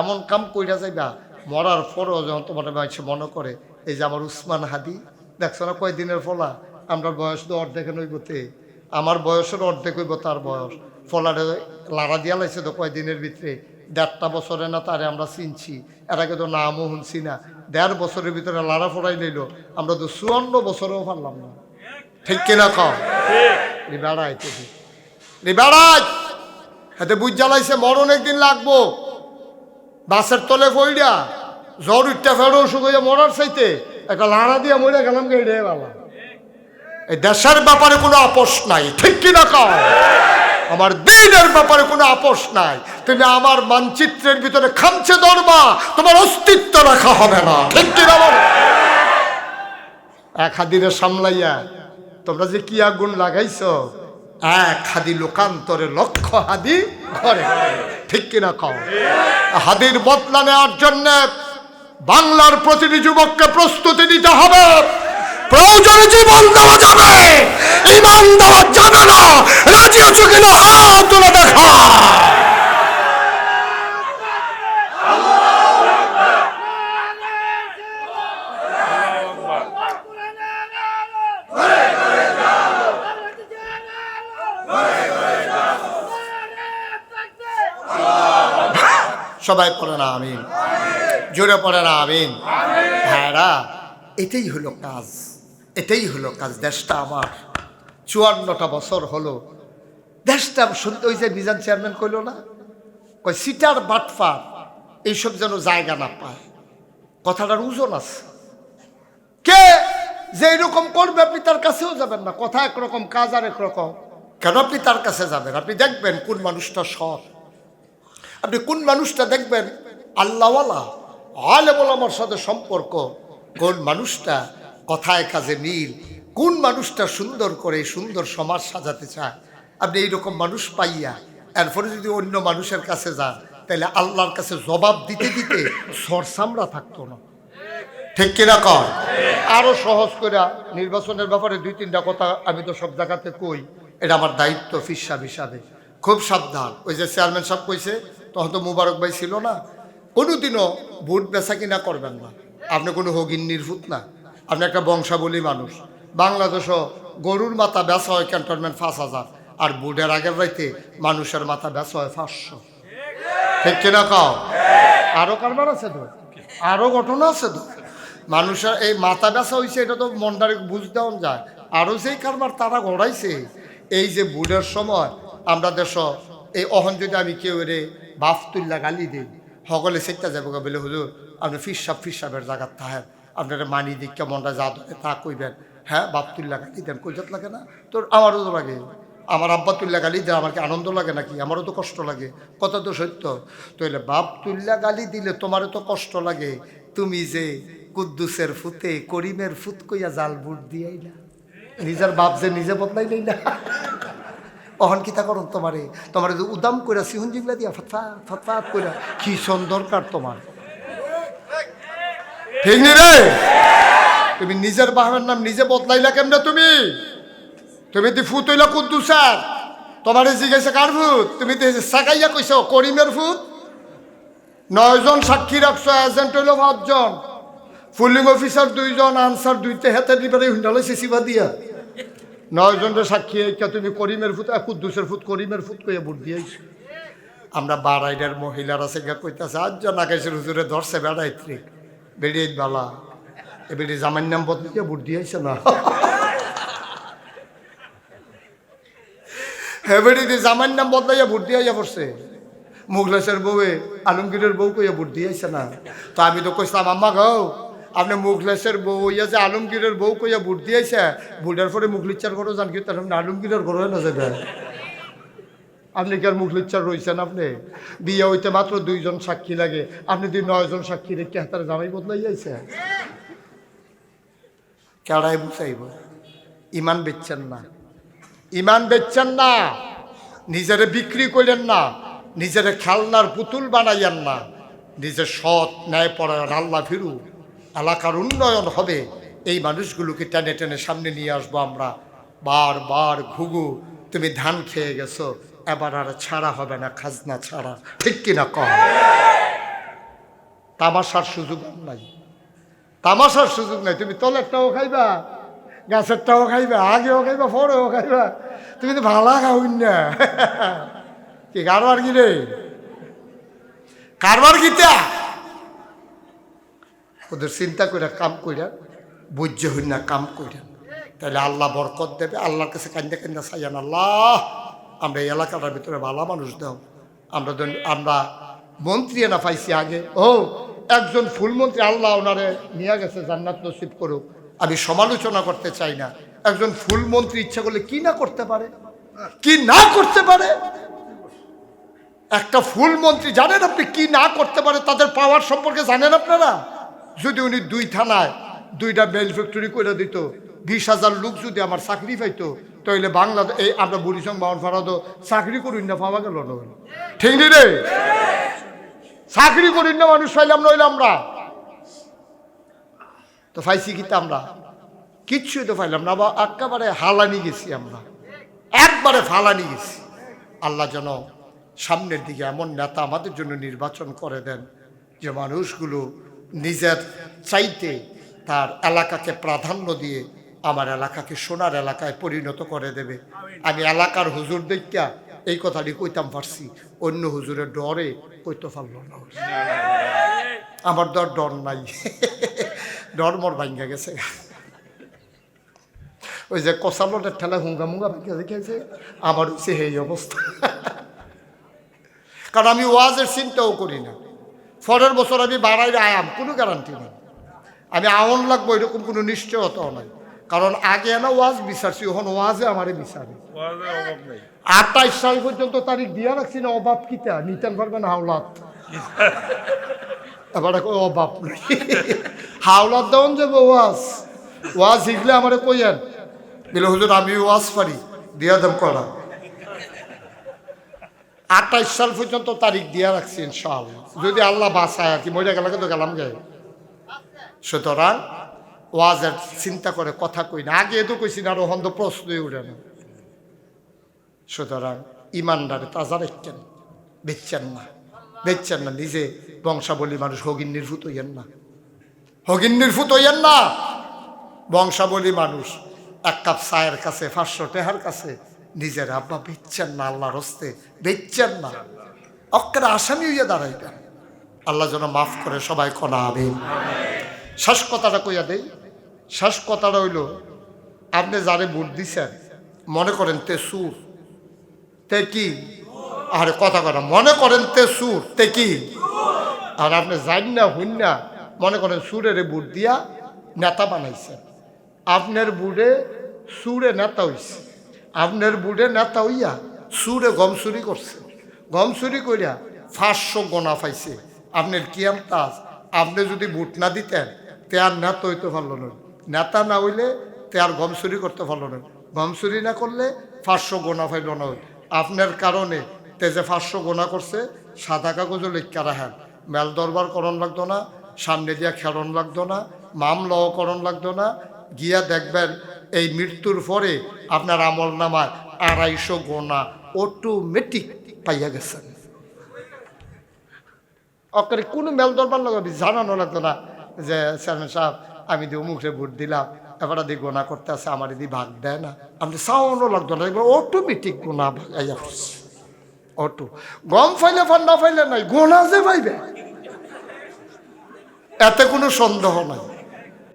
এমন কাম কইরা যাইবা, মরার পরও যখন তোমার মানুষ মনে করে, এই যে আমার উসমান হাদি, দেখছ না কয়দিনের ফলা? আমরা বয়স তো অর্ধেক নইবতে আমার বয়সের অর্ধেক হইব তার বয়স। ফলারে লাড়া দিয়া লাইছে তো কয়দিনের ভিতরে? দেড়টা বছরে না তারে আমরা চিনছি। আগে তো নামও শুনছি না। দেড় বছরের ভিতরে লাড়া ফড়াই লইল। আমরা তো চুয়ান্ন বছরেও পারলাম না। ঠিক কিনা খাও বেড়াই বেড়াই হাতে বুঝ জ্বালাইছে মরণ একদিন লাগবো। বাসের তলে ফইডা জ্বর উঠটা ফেরো অসুখ হইয়া মরার চাইতে, একটা লাড়া দিয়া মরে গেলাম গে রে বাবা। এই দেশের ব্যাপারে কোনো আপোষ নাই, ঠিক কি না কও? আমার দিনের ব্যাপারে কোনো আপোষ নাই। তুমি আমার মানচিত্রের ভিতরে খামছে ধরবা তোমার অস্তিত্ব রাখা হবে না, ঠিক কি না? এক হাদিরে সামলাইয়া, তোমরা যে কি আগুন লাগাইছো, এক হাদি লোকান্তরে লক্ষ হাদি ঘরে, ঠিক কিনা কও? হাদির বদলা নেওয়ার জন্য বাংলার প্রতিটি যুবককে প্রস্তুতি নিতে হবে। প্রয়োজনে জীবন দেওয়া যাবে। ইমান দেওয়া যাবে না। রাজি আছো কিনা? হাত তুলে দেখা। সবাই পড়ে না, আমিন। জোরে পড়ে না, আমিন। ভাইরা, এটাই হলো কাজ, এটাই হলো কাজ। দেশটা আমার। চুয়ান্নটা বছর হলো। দেশটা শুনতে ওই যে মিজান চেয়ারম্যান কইল না? ওই সিটার বাটফার এইসব যেন জায়গা না পায়। কথাটার ওজন আছে। কে যে এরকম করবে, আপনি তার কাছেও যাবেন না। কথা একরকম, কাজ আর একরকম কেন আপনি তার কাছে যাবেন? আপনি দেখবেন কোন মানুষটা সৎ। আপনি কোন মানুষটা দেখবেন? আল্লাহওয়ালা, আলেমল আমার সাথে সম্পর্ক। কোন মানুষটা কথায় কাজে মিল? কোন মানুষটা সুন্দর করে সুন্দর সমাজ সাজাতে চায়? আপনি এইরকম মানুষ পাইয়া, এরপরে যদি অন্য মানুষের কাছে যান, তাহলে আল্লাহর কাছে জবাব দিতে দিতে সরসামরা থাকতো না। ঠিক কিনা কর আরও সহজ করে নির্বাচনের ব্যাপারে দুই তিনটা কথা আমি তো সব জায়গাতে কই। এটা আমার দায়িত্ব ফিসাব হিসাবে। খুব সাবধান। ওই যে চেয়ারম্যান সাহেব কইছে তখন তো মুবারক ভাই ছিল না। কোনোদিনও ভোট বেচা কিনা করবেন না। আপনি কোনো হগিন নির্ভূত না। আপনি একটা বংশাবলী মানুষ। বাংলাদেশও গরুর মাথা বেচা হয় ক্যান্টনমেন্ট পাঁচ হাজার। আর বুটের আগের রাইতে মানুষের মাথা বেচা হয় পাঁচশো। ঠিক কিনা কাও? আরও কারবার আছে তো? আরও ঘটনা আছে তো? মানুষের এই মাথা ব্যথা হয়েছে এটা তো মনটারে বুঝতেও যায়। আরও যেই কারবার তারা গড়াইছে, এই যে বুড়ের সময় আমরা দেশ, এই অহন যদি আমি কেউ রে বাফ তুল্লা গালি দিই। সকলে সেটা যাব বলে, হুজুর, আপনি ফিসাব ফিসাবের জায়গার তাহেন আপনার মানি দীক্ষা মনটা যা ধরে তা কইবেন। হ্যাঁ বাপ তুল্লা গালি দেন। কইজাত লাগে না? তোর আমারও তো লাগে। আমার আব্বা তুল্লা গালি দেয় আমার কি আনন্দ লাগে নাকি? আমারও তো কষ্ট লাগে। কথা তো সত্য তাহলে বাপ তুল্লা গালি দিলে তোমারও তো কষ্ট লাগে। তুমি যে কুদ্দুসের ফুতে করিমের ফুত কইয়া জাল বুট দিয়াই না নিজের বাপ যে নিজে বদলাই নেই না অহন কিতা করুন তোমারে তোমার উদাম কইরা সিহন জিগলা দিয়া ফতফা ফতফা কইরা, কি দরকার তোমার? ঠিক নি রে? তুমি নিজের বাহানের নাম নিজে বদলাইলা কেমনে তুমি? তুমি দি ফুট হইলা কুদ্দুসার। তোমার জিজ্ঞাসা কার ফুট তুমি তো সাকাইয়া কইছ, করিমের ফুট নয়জন সাক্ষী রাখছো এজেন্ট হইল পাঁচজন। ফুলিং অফিসার দুইজন আনসার দুইটা হেতে দিবারে হুন্ডালে সিসিবা দিয়া নয়জনের সাক্ষী এইটা তুমি করিমের আর কুদ্দুসের ফুট করিমের ফুট কইয়া ভোট দিয়েছ আমরা বারাইডার মহিলারা সেগা কইতাছে, আজ নাকাইছে হুজুরে ধরছে বেড়াইত্রি বেরিয়ে বালা, এ বেরিয়ে জামাইর নাম বদলিয়ে ভোট দিয়েছে না? হেবেড়ি দিয়ে জামাইর নাম বদলাইয়া ভোট দিয়া পড়ছে। মুগলেশের বউয়ে, আলমগীরের বউ কইয়া ভোট দিয়েছে না। তো আমি তো কইছিলাম, আম্মা গাও আপনি মুগলেশের বউ ইয়া যে আলমগীরের বউ কইয়া ভোট দিয়েছে, ভোটের পরে মুগলিচ্চার ঘরও কি তার মানে আলমগীরের ঘরও না যাবে আপনি কি আর মুগলিচ্চার রয়েছেন আপনি? বিয়ে হইতে মাত্র দুইজন সাক্ষী লাগে। আপনি দুই নয়জন সাক্ষী রেখে হাতার জামাই বদলাই যাইছে কেড়াই বুঝাইব? ইমান বেচছেন না। ইমান বেচছেন না। নিজেরে বিক্রি করলেন না। নিজেরে খেলনার পুতুল বানাইয়েন না। নিজের সৎ ন্যায় পরায়ণ আল্লাহ ফিরু এলাকার উন্নয়ন হবে। এই মানুষগুলোকে টেনে টেনে সামনে নিয়ে আসব আমরা। বারবার ঘুঘু, তুমি ধান খেয়ে গেছো, এবার আর ছাড়া হবে না, খাজনা ছাড়া। ঠিক কিনা কম তামাশার সুযোগ নাই। তামাশার সুযোগ নাই, তুমি তলেরটাও খাইবা, গাছেরটাও খাইবা, আগেও খাইবা, পরেও খাইবা। তুমি তো ভালা খাওই না। কি কারবার কি রে? কারবার কিতা ওদের চিন্তা করে কাম কইরা, বুঝ্য হই না, কাম কইরা। তাহলে আল্লাহ বরকত দেবে, আল্লাহর কাছে কান্দে কান্দে সাইয়ান আল্লাহ, আমরা এই এলাকাটার ভিতরে ভালো মানুষ দাও। আমরা ধন- আমরা মন্ত্রী না পাইছি আগে। ও, একজন ফুলমন্ত্রী আল্লাহ ওনারে নিয়ে গেছে, জান্নাত নসিব করুক। আমি সমালোচনা করতে চাই না। একজন ফুলমন্ত্রী ইচ্ছা করলে কি না করতে পারে? কি না করতে পারে? একটা ফুল মন্ত্রী জানেন আপনি কি না করতে পারে? তাদের পাওয়ার সম্পর্কে জানেন আপনারা? যদি উনি দুই থানায় দুইটা মেল ফ্যাক্টরি করে দিত, বিশ হাজার লোক যদি আমার চাকরি পাইতো তাহলে বাংলাদেশ এই আমরা বুড়িসং বাউন ফারাদো চাকরি করুন না পাওয়া গেল না। ঠিক রে? চাকরি করুন না মানুষ পাইলাম নইলে আমরা। তো পাইছি কিন্তু আমরা? কিচ্ছুই তো পাইলাম না বা একেবারে হালানি গেছি আমরা। একবারে ফালানি গেছি। আল্লাহ যেন সামনের দিকে এমন নেতা আমাদের জন্য নির্বাচন করে দেন, যে মানুষগুলো নিজের চাইতে তার এলাকাকে প্রাধান্য দিয়ে আমার এলাকাকে সোনার এলাকায় পরিণত করে দেবে। আমি এলাকার হুজুর দেখা এই কথাটি কইতাম পারছি, অন্য হুজুরের ডরে কইতে পারল না। আমার ডর ডর নাই, ডর মর ভাঙ্গা গেছে। ওই যে কষালোটের ঠেলা হুঙ্গা মুঙ্গা ভাঙ্গা দেখেছে, আমার হচ্ছে এই অবস্থা। কারণ আমি ওয়াজের চিন্তাও করি না। পরের বছর আমি বাড়াইলে আয়াম কোনো গ্যারান্টি নেই। আমি আওন লাগবো এরকম কোনো নিশ্চয়তাও নাই। কারণ আগে না ওয়াজ বিচারছি ওখানে ওয়াজে আমারে বিচারে। আঠাইশ সাল পর্যন্ত তারিখ দিয়া রাখছি না অভাব কিতা? নিতেন পারবেন হাওলাত। এবার অভাব নেই। হাওলাত দেওয়ান যাব ওয়াজ। ওয়াজ শিখলে আমারে কইয়েন দিলে হুজুর আমি ওয়াজ পারি দিয়া দেব করা আঠাইশ সাল পর্যন্ত তারিখ দিয়া রাখছি, ইনশাআল্লাহ। যদি আল্লাহ বাসায় আর কি মরে গেলে তো গেলাম গে। সুতরাং ওয়াজের চিন্তা করে কথা কই না, আগে তো কইছি না ওখান তো প্রশ্নই উঠে না। সুতরাং ইমানদারে তাজা রেখেন বেচছেন না। বেচছেন না, নিজে বংশাবলী মানুষ হগিন্নির নির্ভূত হইয়েন না। হগিন নির্ভূত হইয়েন না। বংশাবলী মানুষ, এক কাপ চায়ের কাছে, পাঁচশো টেহার কাছে নিজের আব্বা বেচছেন না, আল্লাহর হস্তে বেচছেন না। অক্কের আসামি হইয়া দাঁড়াইবেন। আল্লাহ যেন মাফ করে সবাই কনা হবে শেষ কথাটা কইয়া দেই। শেষ কথাটা হইল, আপনি যারে ভোট দিছেন, মনে করেন তে সুর, তে কি? আরে কথা কথা মনে করেন তে সুর, তে কি? আর আপনি জান না হইন না মনে করেন সুরের বুট দিয়া নেতা বানাইছেন। আপনার বুড়ে সুরে নেতা হইছে। আপনার বুড়ে নেতা হইয়া সুরে গম চুরি করছে। গম চুরি করিয়া পাঁচশো গোনা পাইছে। আপনার কি তাজ আপনি যদি বুট না দিতেন, তে আর নেতা হইতে পারল না। নেতা না হইলে তে আর গম করতে পারল না। গম চুরি না করলে পাঁচশো গোনা পাইল না। হই। আপনার কারণে তে যে পাঁচশো গোনা করছে, সাদা কাগজও লেখা রাখেন। মেল দরবার করণ লাগতো না, সামনে দিয়া খেরণ লাগতো না, মামলাও করণ লাগতো না। গিয়া দেখবেন এই মৃত্যুর পরে আপনার আমল নামায় আড়াইশো গোনা অটোমেটিক পাইয়া গেছেন। অকারে কোনো মেল দরবার লাগাবি জানানো লাগতো না যে, চেয়ারম্যান সাহেব, আমি দিয়ে মুখে ভোট দিলাম, এবার দিয়ে গোনা করতে আছে, আমার এদি ভাগ দেয় না। আপনি সাউন্ডও লাগতো না এবার অটোমেটিক গোনা ভাগাইয়া পড়ছে অটো। গম ফাইলে ফান্ডা ফাইলে নাই, গোনা যে পাইবে। এতে কোনো সন্দেহ নাই।